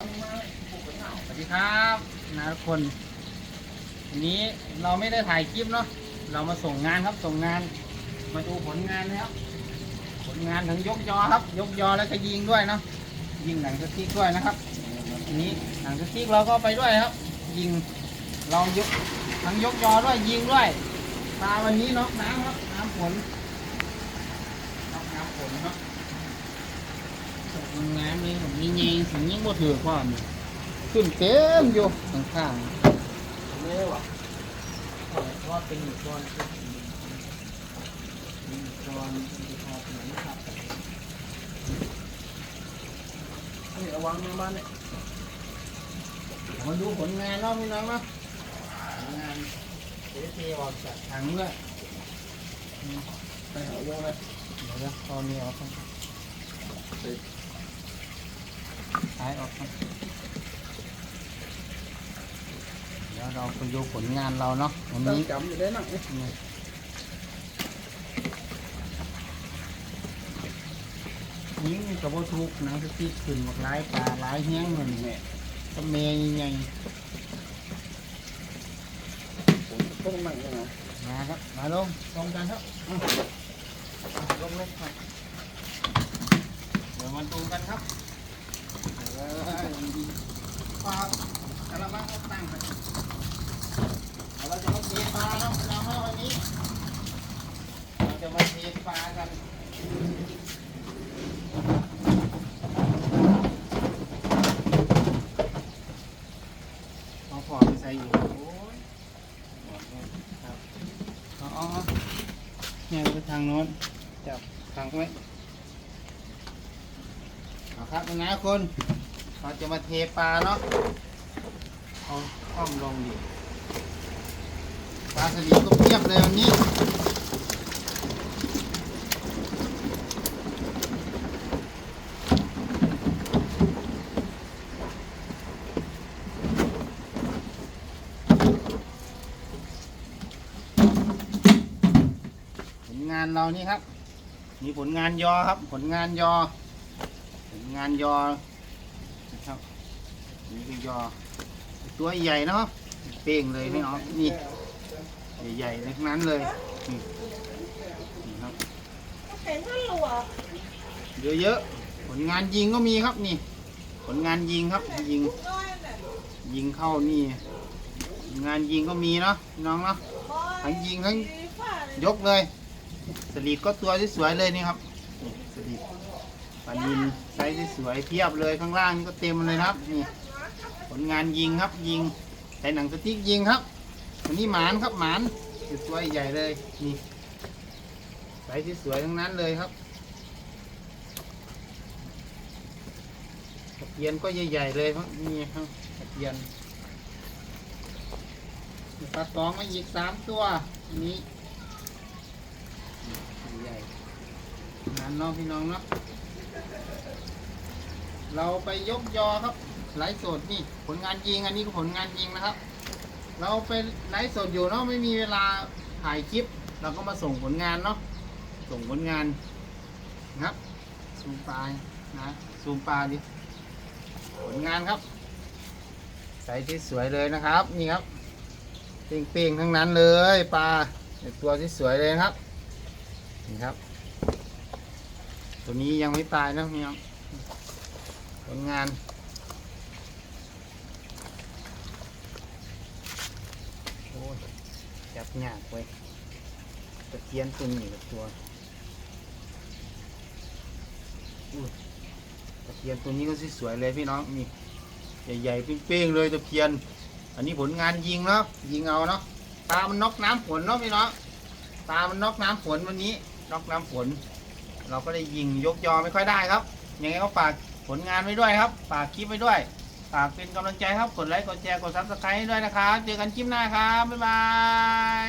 สวัสดีครับนะทุกคนวันนี้เราไม่ได้ถ่ายคลิปเนาะเรามาส่งงานครับส่งงาน มาดูผลงานนะครับ ผลงานทั้งยกยอครับ ยกยอแล้วก็ยิงด้วยเนาะยิงหนังสติ๊กด้วยนะครับอันนี้หนังสติ๊กเราก็ไปด้วยครับ ยิงเรายกทั้งยกยอด้วยยิงด้วยปลาวันนี้เน็อกน้ำครับน้ำฝนน้ำฝนเนาะานเลยผมยิงยิงถึงยิงบ่ถือความเนี่ยขึ้นเต็มอยู่ข้างข้างๆเร็วอะเพราะว่าเป็นหนึ่งก้อนเป็นหนึ่งก้อนที่พอเป็นหนึ่งครับนี่ระวังนะบ้านเนี่ยมาดูผลงานเนาะพี่น้องเนาะผลงานเสียเทออกจากถังด้วยอืมไปเอาโยกเลยเดี๋ยวนะตอนนี้ออกครับ ท้ายออกครับเดี๋ยวเราไปดูผลงานเราเนาะวันนี้จำอยู่ได้หนักไหมยิงกับวัตถุหนังสติ๊กขึ้นมดหลายปลาหลายเฮี้ยงเหมือนแม่ตะเมยใหญ่ผมต้องนั่งยังไงมาครับ มาลงตรงกันครับอืมลงเลยครับ เดี๋ยวมาดูกันครับ ปลากระมังตั้งไปเราจะมาเทปลาเนาะเราเนาวันนี้เราจะมาเทปลากันเอาพอไปใส่อยู่โอ้ยครับอาเอเนี่ยไปทางโน้นจับทางไว้ ครับยังไงคุณเราจะมาเทปลาเนาะเอาข้อมลงดิปลาสลิดก็เพียบเลยวันนี้ผลงานเรานี่ครับ มีผลงานยอครับ ผลงานยอ งานยอนะครับนี่คือยอ ตัวใหญ่เนาะเป้งเลยนี่อ๋อนี่ใหญ่ๆทั้งนั้นเลยนี่นี่ครับเป็นท่านหลวงเยอะๆผลงานยิงก็มีครับนี่ ผลงานยิงครับ ยิงน้อยน่ะยิงเข้านี่ผลงานยิงก็มีเนาะพี่น้องเนาะบอยทั้งยิงทั้งดีฝ่าเลยยกเลย สลีดก็ตัวที่สวยเลยนี่ครับนี่สลีด ปลานินไซส์ที่สวยเพียบเลยข้างล่างนี่ก็เต็มเลยนะครับนี่ผลงานยิงครับยิงใส่หนังสติ๊กยิงครับอันนี้หมานครับหมานคือตัวใหญ่เลยนี่ไซส์ที่สวยทั้งนั้นเลยครับตะเพียนก็ใหญ่ๆเลยครับนี่ครับตะเพียนปลาตองมาอีกสามตัวอันนี้ใหญ่งานน้องพี่น้องเนาะ เราไปยกยอครับไลฟ์สดนี่ผลงานยิงอันนี้ก็ผลงานยิงนะครับ เราไปไลฟ์สดอยู่เนาะไม่มีเวลาถ่ายคลิป เราก็มาส่งผลงานเนาะส่งผลงานนะครับซูมปลายนะซูมปลาดิผลงานครับ ใส่ที่สวยเลยนะครับนี่ครับเป้งๆทั้งนั้นเลยปลาตัวที่สวยเลยครับนี่ครับ ตัวนี้ยังไม่ตายนะพี่น้อง ผลงาน โอ้ยจับหยากเว้ยตะเกียนตัวนี้กับตัวอุ้ยตะเกียนตัวนี้ก็สวยๆเลยพี่น้องนี่ใหญ่ๆเป้งๆเลยตะเกียน อันนี้ผลงานยิงเนาะยิงเอาเนาะปลามันนอกน้ำฝนเนาะพี่น้องปลามันนอกน้ำฝนวันนี้นอกน้ำฝน เราก็ได้ยิงยกยอไม่ค่อยได้ครับยังไงก็ฝาก ผลงานไว้ด้วยครับฝากคลิปไว้ด้วยฝากเป็นกำลังใจครับกดไลค์กดแชร์กดซับสไครต์ให้ด้วยนะครับเจอกันคลิปหน้าครับบ๊ายบาย